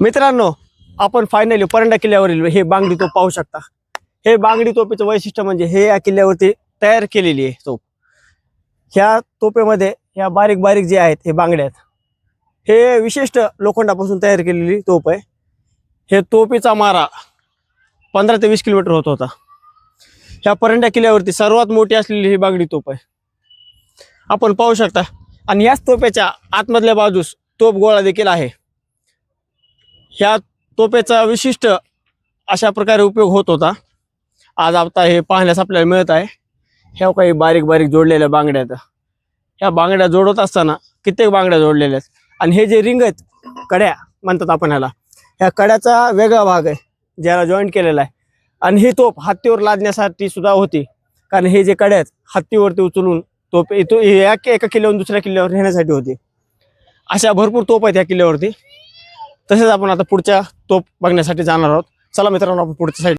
मित्रांनो आपण फायनली परंडा किल्ल्यावरील हे बांगडी तोप पाहू शकता. हे बांगडी तोपेचं वैशिष्ट्य म्हणजे हे या किल्ल्यावरती तयार केलेली आहे तोप ह्या तोपेमध्ये ह्या बारीक बारीक जे आहेत हे बांगड्या आहेत. हे विशिष्ट लोखंडापासून तयार केलेली तोप आहे. हे तोपेचा मारा पंधरा ते वीस किलोमीटर होत होता. ह्या परंड्या किल्ल्यावरती सर्वात मोठी असलेली ही बांगडी तोप आहे. आपण पाहू शकता. आणि याच तोप्याच्या आतमधल्या बाजूस तोप गोळा देखील आहे. ह्या तोपेचा विशिष्ट अशा प्रकारे उपयोग होत होता. आज आता हे पाहण्यास आपल्याला मिळत आहे. ह्या हो काही बारीक बारीक जोडलेल्या बांगड्या आहेत. ह्या बांगड्या जोडत असताना कित्येक बांगड्या जोडलेल्या आहेत. आणि हे जे रिंग आहेत कड्या म्हणतात आपण ह्याला. ह्या कड्याचा वेगळा भाग आहे ज्याला जॉईंट केलेला आहे. आणि ही तोप हत्तीवर लादण्यासाठी सुद्धा होती. कारण हे जे कड्या आहेत हत्तीवरती उचलून तोप इथून एका किल्ल्यावरून दुसऱ्या किल्ल्यावर नेण्यासाठी होती. अशा भरपूर तोप आहेत या किल्ल्यावरती. तसेच आपण आता पुढच्या तोप बघण्यासाठी जाणार आहोत. चला मित्रांनो आपण पुढच्या साईड